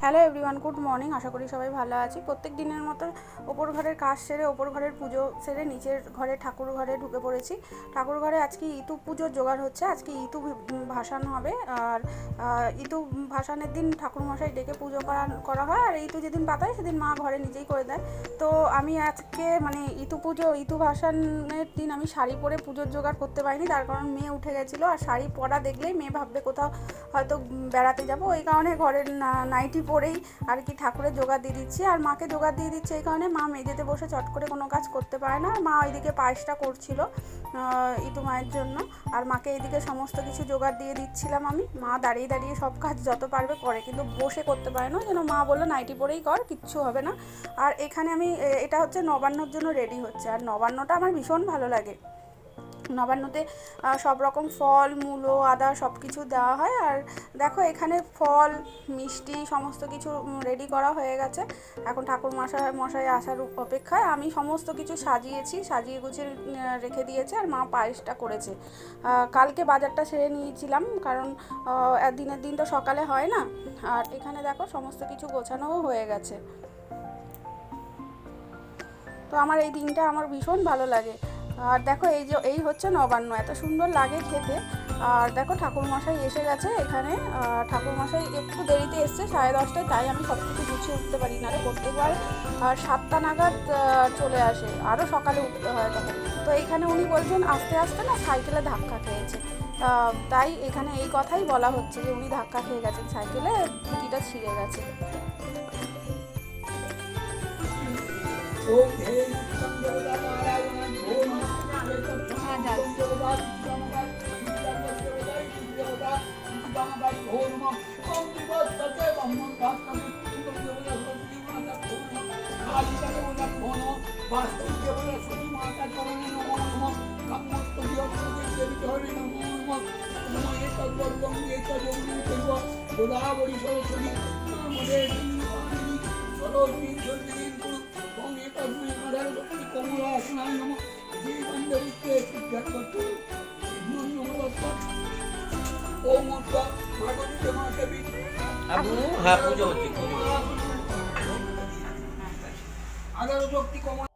Hello everyone good morning আশা করি সবাই ভালো আছি। প্রত্যেক দিনের মতো ওপর ঘরের কাজ সেরে, ওপর ঘরের পুজো সেরে, নিচের ঘরে ঠাকুর ঘরে ঢুকে পড়েছি। ঠাকুর ঘরে আজকে ইতু পুজোর জোগাড় হচ্ছে, আজকে ইতু ভাসান হবে। আর ইতু ভাসানের দিন ঠাকুরমশাই ডেকে পুজো করা করা হয়। আর ইতু যেদিন পাতায়, সেদিন মা ঘরে নিজেই করে দেয়। তো আমি আজকে মানে ইতু পুজো, ইতু ভাসানের দিন আমি শাড়ি পরে পুজোর জোগাড় করতে পারিনি। তার কারণ মেয়ে উঠে গেছিল। আর শাড়ি পরা দেখলেই মেয়ে ভাববে কোথাও হয়তো বেড়াতে যাব। ওই কারণে ঘরের নাইটি পরেই আর কি ঠাকুরের জোগাড় দিয়ে দিচ্ছি। আর মাকে জোগাড় দিয়ে দিচ্ছি এই কারণে মা মেঝেতে বসে চট করে কোনো কাজ করতে পারে না। মা ওইদিকে পায়েসটা করছিল ইতু মায়ের জন্য। আর মাকে এইদিকে সমস্ত কিছু জোগাড় দিয়ে দিচ্ছিলাম আমি। মা দাঁড়িয়ে দাঁড়িয়ে সব কাজ যত পারবে করে, কিন্তু বসে করতে পারে না। যেন মা বলল, নাইটি পরেই কর, কিচ্ছু হবে না। আর এখানে আমি এটা হচ্ছে নবান্নর জন্য রেডি হচ্ছে। আর নবান্নটা আমার ভীষণ ভালো লাগে। নবান্নতে সব রকম ফল, মূলো, আদা সব কিছু দেওয়া হয়। আর দেখো এখানে ফল, মিষ্টি সমস্ত কিছু রেডি করা হয়ে গেছে। এখন ঠাকুর মশাই মশাই আসার অপেক্ষায় আমি সমস্ত কিছু সাজিয়েছি, সাজিয়ে গুছিয়ে রেখে দিয়েছে আর মা পায়েসটা করেছে। কালকে বাজারটা সেরে নিয়েছিলাম কারণ দিনের দিন তো সকালে হয় না। আর এখানে দেখো সমস্ত কিছু গোছানোও হয়ে গেছে। তো আমার এই দিনটা আমার ভীষণ ভালো লাগে। আর দেখো এই যে, এই হচ্ছে নবান্ন, এত সুন্দর লাগে খেতে। আর দেখো ঠাকুরমশাই এসে গেছে এখানে। ঠাকুরমশাই একটু দেরিতে এসছে, সাড়ে দশটায়, তাই আমি সব কিছু গুছিয়ে উঠতে পারি। না প্রত্যেকবার, আর সাতটা নাগাদ চলে আসে। আরও সকালে উঠতে হয় তখন। তো এখানে উনি বলছেন, আস্তে আস্তে না সাইকেলে ধাক্কা খেয়েছে। তাই এখানে এই কথাই বলা হচ্ছে যে, উনি ধাক্কা খেয়ে গেছেন সাইকেলে খুঁটিটা ছিঁড়ে গেছে। ওম গোদাবরী সরস্বতী নর্মদে সরস্বতী জীবন্দরিতে সিদ্ধার্থ ওম উত্তর ভাগবতী মা দেবী আবু হ্যাঁ পুজো হচ্ছে পুজো আদার আমি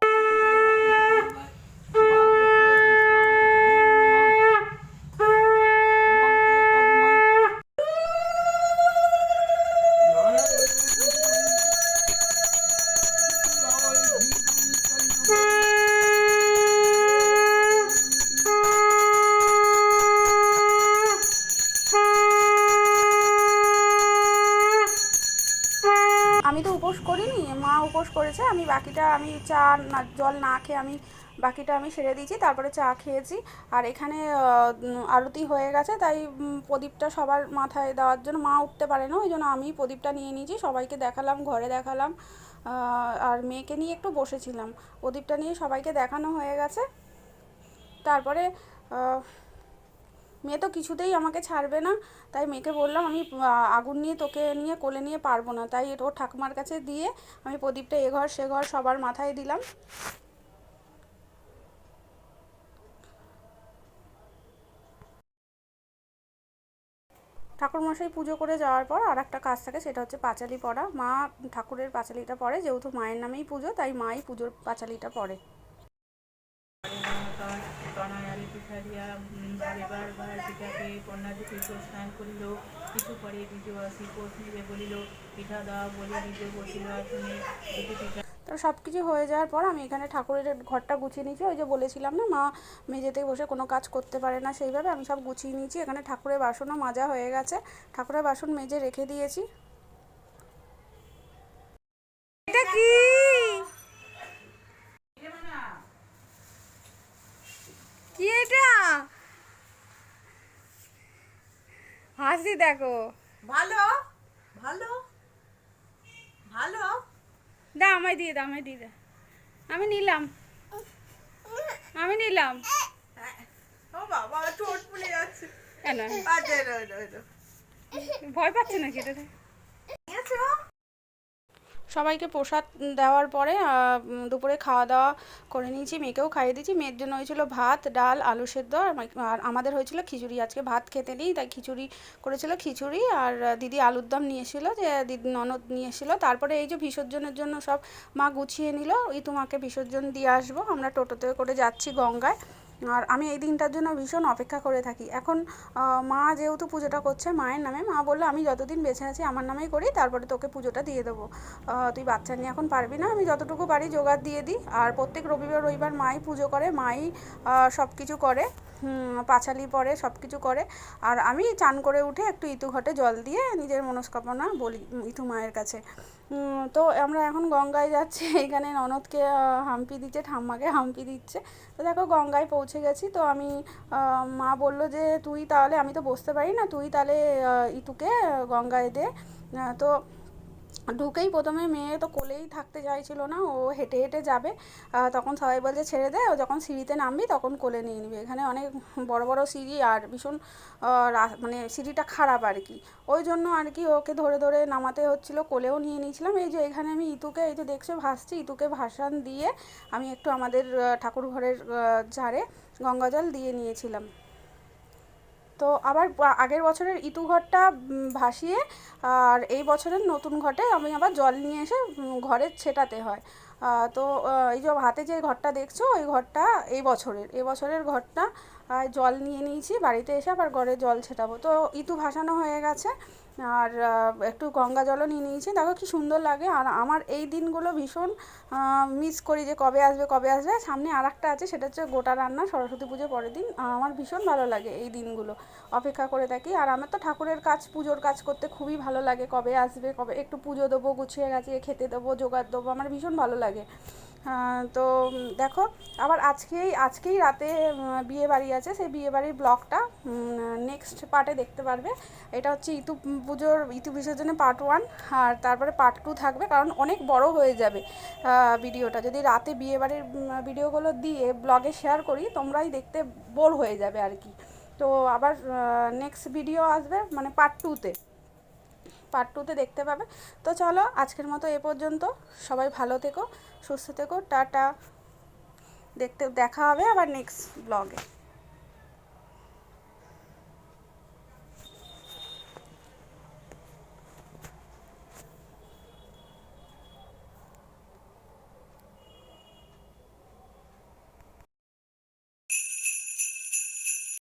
মা উপোস করেছে, আমি বাকিটা, আমি চা না, জল না খেয়ে আমি বাকিটা আমি সেরে দিয়েছি, তারপরে চা খেয়েছি। আর এখানে আরতি হয়ে গেছে, তাই প্রদীপটা সবার মাথায় দেওয়ার জন্য, মা উঠতে পারে না, ওই জন্য আমি প্রদীপটা নিয়ে নিয়েছি, সবাইকে দেখালাম, ঘরে দেখালাম আর মেয়েকে নিয়ে একটু বসেছিলাম। প্রদীপটা নিয়ে সবাইকে দেখানো হয়ে গেছে। তারপরে মেয়ে তো কিছুতেই আমাকে ছাড়বে না। তাই মেয়েকে বললাম, আমি আগুন নিয়ে তোকে নিয়ে কোলে নিয়ে পারব না। তাই ওর ঠাকুমার কাছে দিয়ে আমি প্রদীপটা এ ঘর সে ঘর সবার মাথায় দিলাম। ঠাকুরমশাই পুজো করে যাওয়ার পর আর একটা কাজ থাকে, সেটা হচ্ছে পাঁচালি পড়া। মা ঠাকুরের পাঁচালিটা পড়ে, যেহেতু মায়ের নামেই পুজো, তাই মাই পুজোর পাঁচালিটা পড়ে। পিঠাকে করিল। কিছু পরে আসি নিবে বলিল, পিঠা বলে বসিল আসনে পিঠা। তো সব কিছু হয়ে যাওয়ার পর আমি এখানে ঠাকুরের ঘরটা গুছিয়ে নিয়েছি। ওই যে বলেছিলাম না, মা মেঝেতে বসে কোনো কাজ করতে পারে না সেইভাবে আমি সব গুছিয়ে নিয়েছি। এখানে ঠাকুরের বাসনও মাজা হয়ে গেছে। ঠাকুরের বাসন মেজে রেখে দিয়েছি এটা কি কি এটা হাসি দেখো। ভালো ভালো ভালো। দা আমায় দিয়ে দা আমায় দিয়ে দা। আমি নিলাম। আমি নিলাম। ও বাবা ঠোঁট ফুলে যাচ্ছে। কেন ভয় পাচ্ছে নাকি এটা? সবাইকে প্রসাদ দেওয়ার পরে দুপুরে খাওয়া দাওয়া করে নিয়েছি, মেয়েকেও খাইয়ে দিয়েছি। মেয়ের জন্য হয়েছিল ভাত, ডাল, আলু সেদ্ধ, আর আমাদের হয়েছিল খিচুড়ি। আজকে ভাত খেতে নেই, তাই খিচুড়ি করেছিল খিচুড়ি, আর দিদি আলুর দম নিয়ে যে দিদি ননদ নিয়ে এসেছিল তারপরে এই যে বিসর্জনের জন্য সব মা গুছিয়ে নিল ইতু মাকে বিসর্জন দিয়ে আসব, আমরা টোটোতে করে যাচ্ছি গঙ্গায়। আর আমি এই দিনটার জন্য ভীষণ অপেক্ষা করে থাকি। এখন মা যেহেতু পুজোটা করছে মায়ের নামে, মা বলল, আমি যতদিন বেঁচে আছি আমার নামেই করি, তারপরে তোকে পুজোটা দিয়ে দেবো। তুই বাচ্চা নিয়ে এখন পারবি না, আমি যতটুকু পারি জোগাড় দিয়ে দিই। আর প্রত্যেক রবিবার রবিবার মাই পুজো করে, মাই সব কিছু করে। পাঁচালি পরে সব কিছু করে। আর আমি চান করে উঠে একটু ইতু ঘটে জল দিয়ে নিজের মনস্কামনা বলি ইতু মায়ের কাছে। তো আমরা এখন গঙ্গায় যাচ্ছি। এখানে ননদকে হাম্পি দিচ্ছে, ঠাম্মাকে হাম্পি দিচ্ছে। তো দেখো গঙ্গায় পৌঁছে গেছি। তো আমি মা বলল যে, তুই তাহলে, আমি তো বসতে পারি না, তুই তাহলে ইতুকে গঙ্গায় দে। তো ঢুকেই প্রথমে মেয়ে তো কোলেই থাকতে চাইছিল না, ও হেঁটে হেঁটে যাবে। তখন সবাই বলছে, ছেড়ে দে, ও যখন সিঁড়িতে নামবি তখন কোলে নিয়ে নিবি। এখানে অনেক বড় বড় সিঁড়ি আর ভীষণ মানে সিঁড়িটা খারাপ আর কি। ওই জন্য আর কি ওকে ধরে ধরে নামাতে হচ্ছিল, কোলেও নিয়ে নিয়েছিলাম। এই যে এখানে আমি ইতুকে, এই যে দেখছ, ভাসছি। ইতুকে ভাসান দিয়ে আমি একটু আমাদের ঠাকুর ঘরের ঝাড়ে গঙ্গাজল দিয়ে নিয়েছিলাম। তো আবার আগের বছরের ইতু ঘরটা ভাসিয়ে, আর এই বছরের নতুন ঘটে আমি আবার জল নিয়ে এসে ঘরে ছেটাতে হয়। তো এই যে হাতে যে ঘরটা দেখছ, ওই ঘরটা এই বছরের এই বছরের ঘরটা আহ, জল নিয়ে নিয়েছি বাড়িতে এসে আবার ঘরে জল ছেটাবো। তো ইতু ভাসানো হয়ে গেছে আর একটু গঙ্গা জলও নিয়ে নিয়েছি। দেখো কি সুন্দর লাগে আর আমার এই দিনগুলো ভীষণ মিস করি যে কবে আসবে কবে আসবে। সামনে আর একটা আছে সেটা হচ্ছে গোটা রান্না সরস্বতী পুজো পরের দিন। আমার ভীষণ ভালো লাগে এই দিনগুলো অপেক্ষা করে থাকি। আর আমার তো ঠাকুরের কাজ পুজোর কাজ করতে খুবই ভালো লাগে কবে আসবে কবে একটু পুজো দেবো গুছিয়ে গাছিয়ে খেতে দেবো জোগাড় দেবো আমার ভীষণ ভালো লাগে। তো দেখো, আবার আজকেই আজকেই রাতে বিয়ে বাড়ি আছে, সেই বিয়ে বাড়ির ব্লগটা নেক্সট পার্টে দেখতে পারবে। এটা হচ্ছে ইতু, পুজোর, ইতু বিসর্জনে পার্ট ওয়ান আর তারপরে পার্ট টু থাকবে, কারণ অনেক বড় হয়ে যাবে ভিডিওটা। যদি রাতে বিয়ে বাড়ির ভিডিওগুলো দিয়ে ব্লগে শেয়ার করি, তোমরাই দেখতে বোর হয়ে যাবে আর কি। তো আবার নেক্সট ভিডিও আসবে মানে পার্ট টুতে পার্ট টুতে দেখতে পাবে। তো চলো আজকের মতো এ পর্যন্ত। সবাই ভালো থেকো, সুস্থ থেকো, টাটা। দেখতে, দেখা হবে আবার নেক্সট ব্লগে